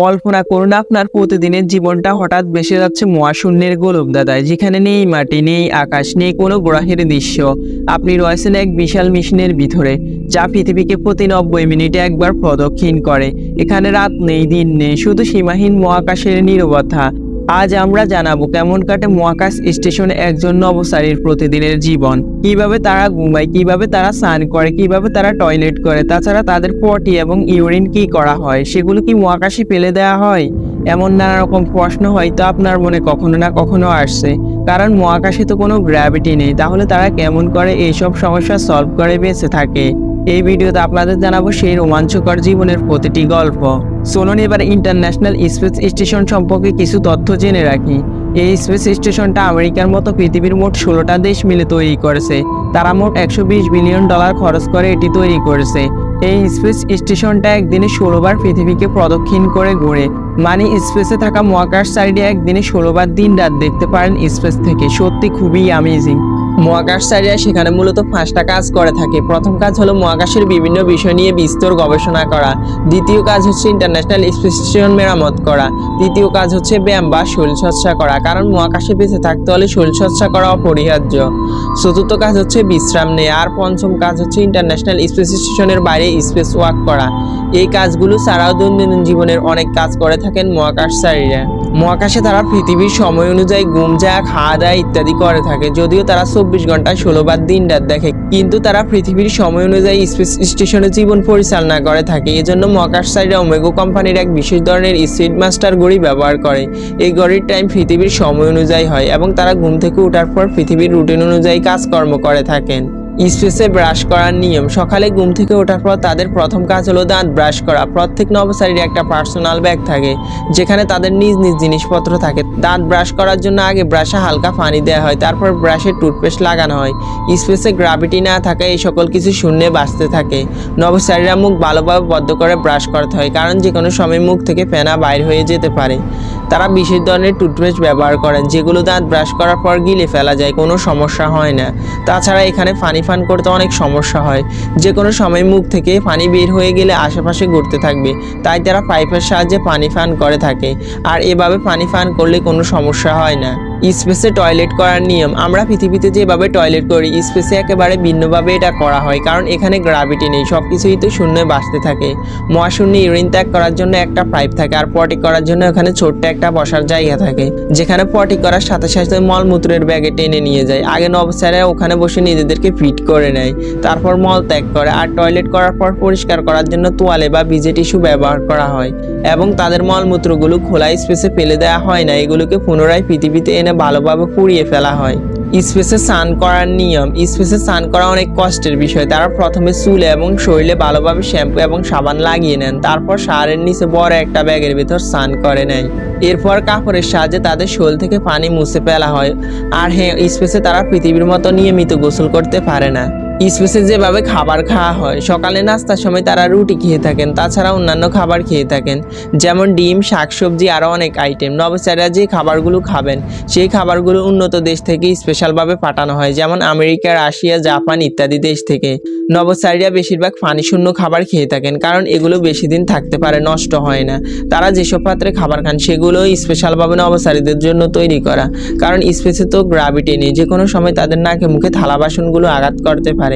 কল্পনা করুন, আপনার প্রতিদিনের জীবনটা হঠাৎ বেসে যাচ্ছে মহাশূন্যের গোলক দাদায়। যেখানে নেই মাটি, নেই আকাশ, নেই কোনো গ্রহের দৃশ্য। আপনি রয়েছেন এক বিশাল মিশনের ভিতরে, যা পৃথিবীকে প্রতি নব্বই মিনিটে একবার প্রদক্ষিণ করে। এখানে রাত নেই, দিন নেই, শুধু সীমাহীন মহাকাশের নীরবতা। আজ আমরা জানাব কেমন কাটে মহাকাশ স্টেশনে একজন নবচারীর প্রতিদিনের জীবন। কীভাবে তারা ঘুমায়, কীভাবে তারা স্নান করে, কীভাবে তারা টয়লেট করে, তাছাড়া তাদের পটি এবং ইউরিন কি করা হয়, সেগুলো কি মহাকাশে ফেলে দেওয়া হয়? এমন নানা রকম প্রশ্ন হয়তো আপনার মনে কখনো না কখনো আসছে। কারণ মহাকাশে তো কোনো গ্র্যাভিটি নেই, তাহলে তারা কেমন করে এইসব সমস্যা সলভ করে বেঁচে থাকে? এই ভিডিওতে আপনাদের জানাব সেই রোমাঞ্চকর জীবনের প্রতিটি গল্প। চলুন এবার ইন্টারন্যাশনাল স্পেস স্টেশন সম্পর্কে কিছু তথ্য জেনে রাখি। এই স্পেস স্টেশনটা আমেরিকার মতো পৃথিবীর মোট ষোলোটা দেশ মিলে তৈরি করেছে। তারা মোট একশো বিশ বিলিয়ন ডলার খরচ করে এটি তৈরি করেছে। এই স্পেস স্টেশনটা একদিনে ষোলোবার পৃথিবীকে প্রদক্ষিণ করে ঘুরে। মানে স্পেসে থাকা মহাকাশ মহাকাশচারীরা একদিনে ষোলোবার দিন রাত দেখতে পারেন স্পেস থেকে। সত্যি খুবই অ্যামেজিং মহাকাশচারীরা সেখানে মূলত পাঁচটা কাজ করে থাকে। প্রথম কাজ হলো মহাকাশের বিভিন্ন বিষয় নিয়ে বিস্তর গবেষণা করা। দ্বিতীয় কাজ হচ্ছে ইন্টারন্যাশনাল স্পেস স্টেশন মেরামত করা। তৃতীয় কাজ হচ্ছে ব্যায়াম বা শরীরচর্চা করা, কারণ মহাকাশে বেঁচে থাকতে হলে শরীরচর্চা করা অপরিহার্য। চতুর্থ কাজ হচ্ছে বিশ্রাম নেওয়া, আর পঞ্চম কাজ হচ্ছে ইন্টারন্যাশনাল স্পেস স্টেশনের বাইরে স্পেস ওয়াক করা। এই কাজগুলো ছাড়াও দৈনন্দিন জীবনের অনেক কাজ করে থাকেন মহাকাশচারীরা মহাকাশে তারা পৃথিবীর সময় অনুযায়ী ঘুম যায় খাওয়া দাওয়া ইত্যাদি করে থাকে। যদিও তারা চব্বিশ ঘন্টায় ষোলোবার দিন রাত দেখে, কিন্তু তারা পৃথিবীর সময় অনুযায়ী স্পেস স্টেশনে জীবন পরিচালনা করে থাকে। এজন্য মহাকাশচারীরা ওমেগো কোম্পানির এক বিশেষ ধরনের স্পিড মাস্টার ঘড়ি ব্যবহার করে। এই ঘড়ির টাইম পৃথিবীর সময় অনুযায়ী হয় এবং তারা ঘুম থেকে ওঠার পর পৃথিবীর রুটিন অনুযায়ী কাজকর্ম করে থাকেন। স্পেসে ব্রাশ করার নিয়ম। সকালে ঘুম থেকে ওঠার পর তাদের প্রথম কাজ হলো দাঁত ব্রাশ করা। প্রত্যেক নবচারীর একটা পার্সোনাল ব্যাগ থাকে, যেখানে তাদের নিজ নিজ জিনিসপত্র থাকে। দাঁত ব্রাশ করার জন্য আগে ব্রাশে হালকা পানি দেওয়া হয়, তারপর ব্রাশে টুথপেস্ট লাগানো হয়। স্পেসে গ্রাভিটি না থাকায় এই সকল কিছু শূন্যে বাঁচতে থাকে। নবচারীরা মুখ ভালোভাবে বদ্ধ করে ব্রাশ করতে হয়, কারণ যে কোনো সময় মুখ থেকে ফেনা বাইর হয়ে যেতে পারে। তারা বিশেষ ধরনের টুথপেস্ট ব্যবহার করেন, যেগুলো দাঁত ব্রাশ করার পর গিলে ফেলা যায়, কোনো সমস্যা হয় না। তাছাড়া এখানে ফানি ফান করতে অনেক সমস্যা হয়। যে কোনো সময় মুখ থেকে পানি বের হয়ে গেলে আশেপাশে ঘুরতে থাকবে, তাই তারা পাইপের সাহায্যে পানি ফান করে থাকে। আর এভাবে পানি ফান করলে কোনো সমস্যা হয় না। স্পেসে টয়লেট করার নিয়ম। আমরা পৃথিবীতে যেভাবে টয়লেট করি, স্পেসে একেবারে ভিন্নভাবে এটা করা হয়, কারণ এখানে গ্রাভিটি নেই সব কিছুই তো শূন্যে বাঁচতে থাকে। মহাশূন্যে ইউরিন ত্যাগ করার জন্য একটা পাইপ থাকে, আর পটি করার জন্য এখানে ছোট্ট একটা বসার জায়গা থাকে, যেখানে পটি করার সাথে সাথে মলমূত্রের ব্যাগে টেনে নিয়ে যায়। আগে নবসারে ওখানে বসে নিজেদেরকে ফিট করে নেয়, তারপর মল ত্যাগ করে, আর টয়লেট করার পর পরিষ্কার করার জন্য তোয়ালে বা ভিজে টিস্যু ব্যবহার করা হয়, এবং তাদের মলমূত্রগুলো খোলা স্পেসে ফেলে দেওয়া হয় না, এগুলোকে পুনরায় পৃথিবীতে এনে ভালোভাবে পুড়িয়ে ফেলা হয়। স্পেসে স্নান করার নিয়ম, স্পেসে স্নান করা অনেক কষ্টের বিষয়। তারা প্রথমে চুলে এবং শরীরে ভালোভাবে শ্যাম্পু এবং সাবান লাগিয়ে নেন, তারপর সারের নিচে বড় একটা ব্যাগের ভিতর স্নান করে নেয়। এরপর কাপড়ের সাহায্যে তাদের শোল থেকে পানি মুছে ফেলা হয়। আর হ্যাঁ স্পেসে তারা পৃথিবীর মতো নিয়মিত গোসল করতে পারে না। স্পেসে যেভাবে খাবার খাওয়া হয়, সকালে নাস্তার সময় তারা রুটি খেয়ে থাকেন, তাছাড়া অন্যান্য খাবার খেয়ে থাকেন। যেমন ডিম, শাকসবজি, আরও অনেক আইটেম নবচারীরা যে খাবারগুলো খাবেন, সেই খাবারগুলো উন্নত দেশ থেকে স্পেশালভাবে পাঠানো হয়, যেমন আমেরিকা, রাশিয়া, জাপান ইত্যাদি দেশ থেকে। নবচারীরা বেশিরভাগ পানিশূন্য খাবার খেয়ে থাকেন, কারণ এগুলো বেশি দিন থাকতে পারে, নষ্ট হয় না। তারা যেসব পাত্রে খাবার খান, সেগুলো স্পেশালভাবে নবচারীদের জন্য তৈরি করা। কারণ স্পেসে তো গ্রাভিটি নেই যে কোনো সময় তাদের নাকে মুখে থালা বাসনগুলো আঘাত করতে পারে।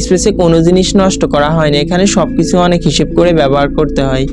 স্পেসে কোনো জিনিস নষ্ট করা হয় না। এখানে সব কিছু অনেক হিসেব করে ব্যবহার করতে হয়।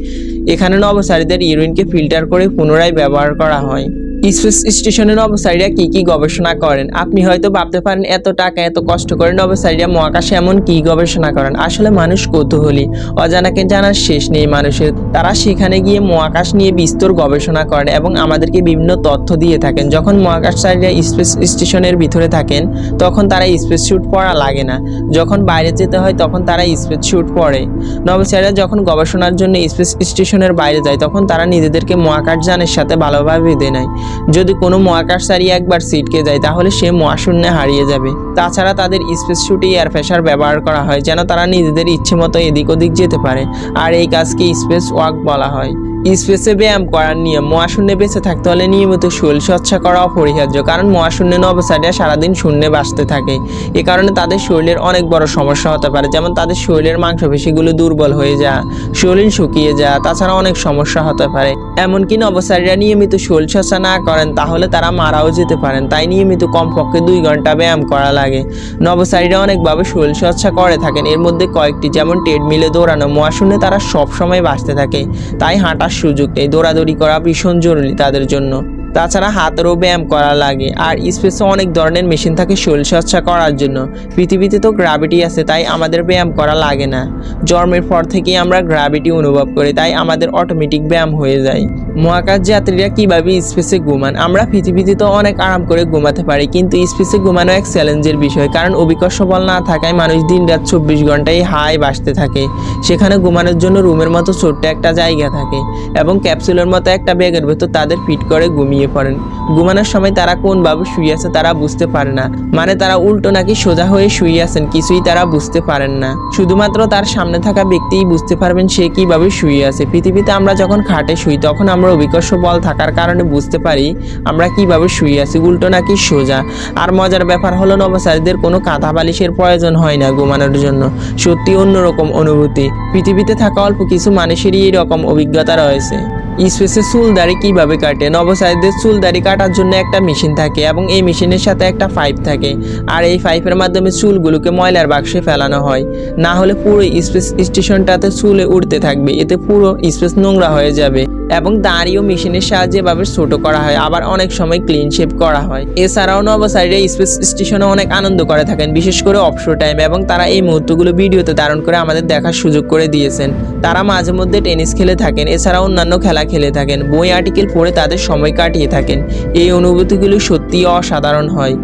এখানে নবচারীদের ইউরিনকে ফিল্টার করে পুনরায় ব্যবহার করা হয়। স্পেস স্টেশনের নবচারীরা কি কি গবেষণা করেন? আপনি হয়তো ভাবতে পারেন, এত টাকা, এত কষ্ট করে নবচারীরা মহাকাশে এমন কি গবেষণা করেন? আসলে মানুষ কৌতূহলী। অজানাকে জানার শেষ নেই মানুষের। তারা সেখানে গিয়ে মহাকাশ নিয়ে বিস্তর গবেষণা করেন এবং আমাদেরকে বিভিন্ন তথ্য দিয়ে থাকেন। যখন মহাকাশচারীরা স্পেস স্টেশনের ভিতরে থাকেন, তখন তারা স্পেস স্যুট পরা লাগে না। যখন বাইরে যেতে হয়, তখন তারা স্পেস স্যুট পরে। নবচারীরা যখন গবেষণার জন্য স্পেস স্টেশনের বাইরে যায়, তখন তারা নিজেদেরকে মহাকাশযানের সাথে ভালোভাবে বেঁধে নেয়। যদি কোনো মহাকাশচারী একবার সিটকে যায়, তাহলে সে মহাশূন্যে হারিয়ে যাবে। তাছাড়া তাদের স্পেস শুটে এয়ার ফ্রেশার ব্যবহার করা হয়, যেন তারা নিজেদের ইচ্ছে মতো এদিক ওদিক যেতে পারে। আর এই কাজকে স্পেস ওয়াক বলা হয়। স্পেসে ব্যায়াম করার নিয়ম। মহাশূন্যে বেঁচে থাকতে হলে নিয়মিত শরীর চর্চা করা অপরিহার্য, কারণ মহাশূন্যে নবসারীরা সারাদিন শূন্যে বাঁচতে থাকে। এ কারণে তাদের শরীরের অনেক বড় সমস্যা হতে পারে, যেমন তাদের শরীরের মাংসপেশিগুলো দুর্বল হয়ে যায়, শরীর শুকিয়ে যায়, তাছাড়া অনেক সমস্যা হতে পারে। এমনকি নবসারীরা নিয়মিত শরীর চর্চা না করেন, তাহলে তারা মারাও যেতে পারেন। তাই নিয়মিত কমপক্ষে দুই ঘণ্টা ব্যায়াম করা লাগে। নবসারীরা অনেকভাবে শরীর চর্চা করে থাকেন। এর মধ্যে কয়েকটি, যেমন ট্রেডমিলে দৌড়ানো। মহাশূন্যে তারা সবসময় বাঁচতে থাকে। তাই সুযোগ নেই দৌড়াদৌড়ি করা ভীষণ জরুরি তাদের জন্য। তাছাড়া হাতেরও ব্যায়াম করা লাগে। আর স্পেসে অনেক ধরনের মেশিন থাকে শরীর চর্চা করার জন্য। পৃথিবীতে তো গ্র্যাভিটি আছে, তাই আমাদের ব্যায়াম করা লাগে না। জন্মের পর থেকেই আমরা গ্র্যাভিটি অনুভব করি, তাই আমাদের অটোমেটিক ব্যায়াম হয়ে যায়। মহাকাশ যাত্রীরা কীভাবে স্পেসে ঘুমান? আমরা পৃথিবীতে তো অনেক আরাম করে ঘুমাতে পারি, কিন্তু স্পেসে ঘুমানো এক চ্যালেঞ্জের বিষয়। কারণ অভিকর্ষ বল না থাকায় মানুষ দিন রাত চব্বিশ ঘন্টায় হাই বাসতে থাকে। সেখানে ঘুমানোর জন্য রুমের মতো ছোট্ট একটা জায়গা থাকে এবং ক্যাপসুলের মতো একটা ব্যাগের ভেতর তাদের ফিট করে ঘুমিয়ে পড়েন ঘুমানোর সময় তারা কোনভাবে শুয়ে আছে তারা বুঝতে পারে না। মানে তারা উল্টো নাকি সোজা হয়ে শুয়ে আছেন, কিছুই তারা বুঝতে পারেন না। শুধুমাত্র তার সামনে থাকা ব্যক্তিই বুঝতে পারবেন সে কীভাবে শুয়ে আছে। পৃথিবীতে আমরা যখন খাটে শুই, তখন আমরা অভিকর্ষ বল থাকার কারণে বুঝতে পারি আমরা কীভাবে শুয়ে আছি, উল্টো নাকি সোজা। আর মজার ব্যাপার হলো নবচারীদের কোনো কাঁথা বালিশের প্রয়োজন হয় না ঘুমানোর জন্য। সত্যি অন্যরকম অনুভূতি। পৃথিবীতে থাকা অল্প কিছু মানুষেরই এরকম অভিজ্ঞতা রয়েছে। স্পেসে চুল দাড়ি কীভাবে কাটে? নবসারীদের চুল দাড়ি কাটার জন্য একটা মেশিন থাকে এবং এই মেশিনের সাথে একটা পাইপ থাকে। আর এই পাইপের মাধ্যমে চুলগুলোকে ময়লার বাক্সে ফেলানো হয়। না হলে পুরো স্পেস স্টেশনটাতে চুলে উঠতে থাকবে। এতে পুরো স্পেস নোংরা হয়ে যাবে। এবং দাঁড়িয়েও মেশিনের সাহায্যে এভাবে ছোট করা হয়। আবার অনেক সময় ক্লিন শেপ করা হয়। এছাড়াও নবসারীরা স্পেস স্টেশনে অনেক আনন্দ করে থাকেন, বিশেষ করে অবসর টাইম এবং তারা এই মুহূর্তগুলো ভিডিওতে ধারণ করে আমাদের দেখার সুযোগ করে দিয়েছেন। তারা মাঝে মধ্যে টেনিস খেলে থাকেন এছাড়া অন্যান্য খেলা খেলে থাকেন, বই আর্টিকেল পড়ে তাদের সময় কাটিয়ে থাকেন। এই অনুভূতিগুলো সত্যিই অসাধারণ হয়।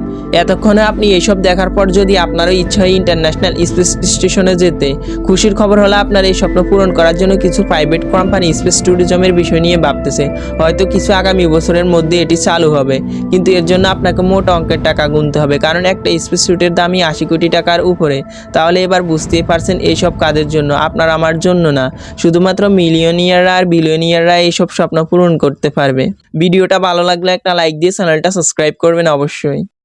এতক্ষণে আপনি এইসব দেখার পর যদি আপনারও ইচ্ছা হয় ইন্টারন্যাশনাল স্পেস স্টেশনে যেতে, খুশির খবর হলো আপনার এই স্বপ্ন পূরণ করার জন্য কিছু প্রাইভেট কোম্পানি স্পেস ট্যুরিজমের বিষয় নিয়ে ভাবতেছে। হয়তো কিছু আগামী বছরের মধ্যে এটি চালু হবে। কিন্তু এর জন্য আপনাকে মোট অঙ্কের টাকা গুনতে হবে। কারণ একটা স্পেস স্যুটের দামই আশি কোটি টাকার উপরে। তাহলে এবার বুঝতেই পারছেন এইসব কাজের জন্য আপনার আমার জন্য না। শুধুমাত্র মিলিয়নিয়াররা আর বিলিয়নিয়াররা এইসব স্বপ্ন পূরণ করতে পারবে। ভিডিওটা ভালো লাগলে একটা লাইক দিয়ে চ্যানেলটা সাবস্ক্রাইব করবেন অবশ্যই।